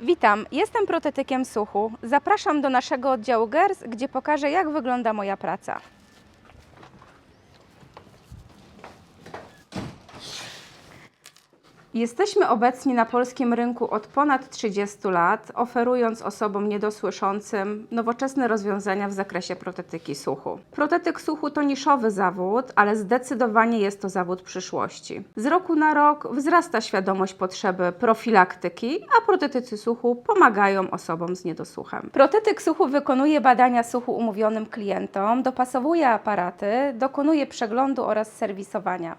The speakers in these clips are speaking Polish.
Witam, jestem protetykiem słuchu. Zapraszam do naszego oddziału GERS, gdzie pokażę, jak wygląda moja praca. Jesteśmy obecni na polskim rynku od ponad 30 lat, oferując osobom niedosłyszącym nowoczesne rozwiązania w zakresie protetyki słuchu. Protetyk słuchu to niszowy zawód, ale zdecydowanie jest to zawód przyszłości. Z roku na rok wzrasta świadomość potrzeby profilaktyki, a protetycy słuchu pomagają osobom z niedosłuchem. Protetyk słuchu wykonuje badania słuchu umówionym klientom, dopasowuje aparaty, dokonuje przeglądu oraz serwisowania.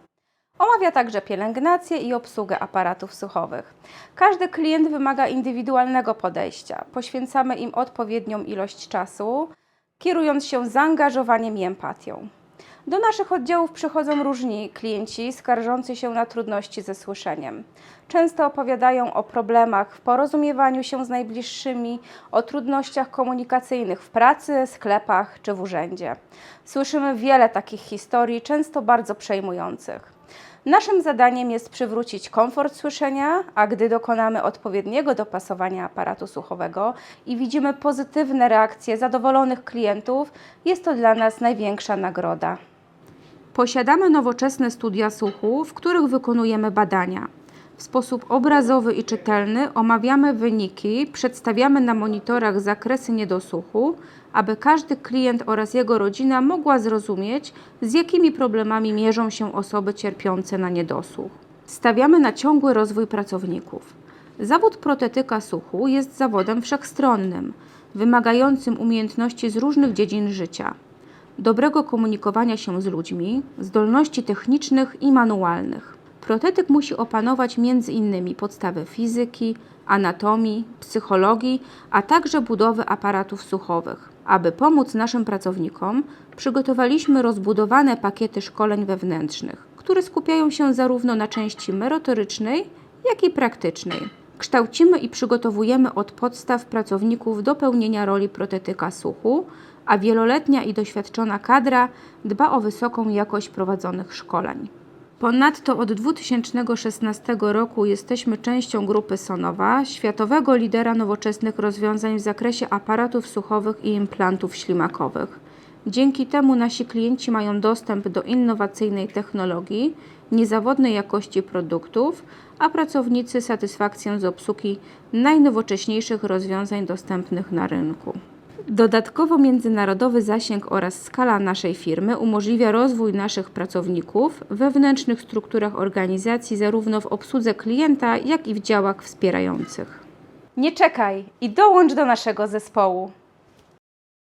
Omawia także pielęgnację i obsługę aparatów słuchowych. Każdy klient wymaga indywidualnego podejścia. Poświęcamy im odpowiednią ilość czasu, kierując się zaangażowaniem i empatią. Do naszych oddziałów przychodzą różni klienci skarżący się na trudności ze słyszeniem. Często opowiadają o problemach w porozumiewaniu się z najbliższymi, o trudnościach komunikacyjnych w pracy, sklepach czy w urzędzie. Słyszymy wiele takich historii, często bardzo przejmujących. Naszym zadaniem jest przywrócić komfort słyszenia, a gdy dokonamy odpowiedniego dopasowania aparatu słuchowego i widzimy pozytywne reakcje zadowolonych klientów, jest to dla nas największa nagroda. Posiadamy nowoczesne studia słuchu, w których wykonujemy badania. W sposób obrazowy i czytelny omawiamy wyniki, przedstawiamy na monitorach zakresy niedosłuchu, aby każdy klient oraz jego rodzina mogła zrozumieć, z jakimi problemami mierzą się osoby cierpiące na niedosłuch. Stawiamy na ciągły rozwój pracowników. Zawód protetyka słuchu jest zawodem wszechstronnym, wymagającym umiejętności z różnych dziedzin życia dobrego komunikowania się z ludźmi, zdolności technicznych i manualnych. Protetyk musi opanować m.in. podstawy fizyki, anatomii, psychologii, a także budowy aparatów słuchowych. Aby pomóc naszym pracownikom, przygotowaliśmy rozbudowane pakiety szkoleń wewnętrznych, które skupiają się zarówno na części merytorycznej, jak i praktycznej. Kształcimy i przygotowujemy od podstaw pracowników do pełnienia roli protetyka słuchu, a wieloletnia i doświadczona kadra dba o wysoką jakość prowadzonych szkoleń. Ponadto od 2016 roku jesteśmy częścią grupy Sonowa, światowego lidera nowoczesnych rozwiązań w zakresie aparatów słuchowych i implantów ślimakowych. Dzięki temu nasi klienci mają dostęp do innowacyjnej technologii, niezawodnej jakości produktów, a pracownicy satysfakcję z obsługi najnowocześniejszych rozwiązań dostępnych na rynku. Dodatkowo międzynarodowy zasięg oraz skala naszej firmy umożliwia rozwój naszych pracowników wewnętrznych strukturach organizacji, zarówno w obsłudze klienta, jak i w działach wspierających. Nie czekaj i dołącz do naszego zespołu.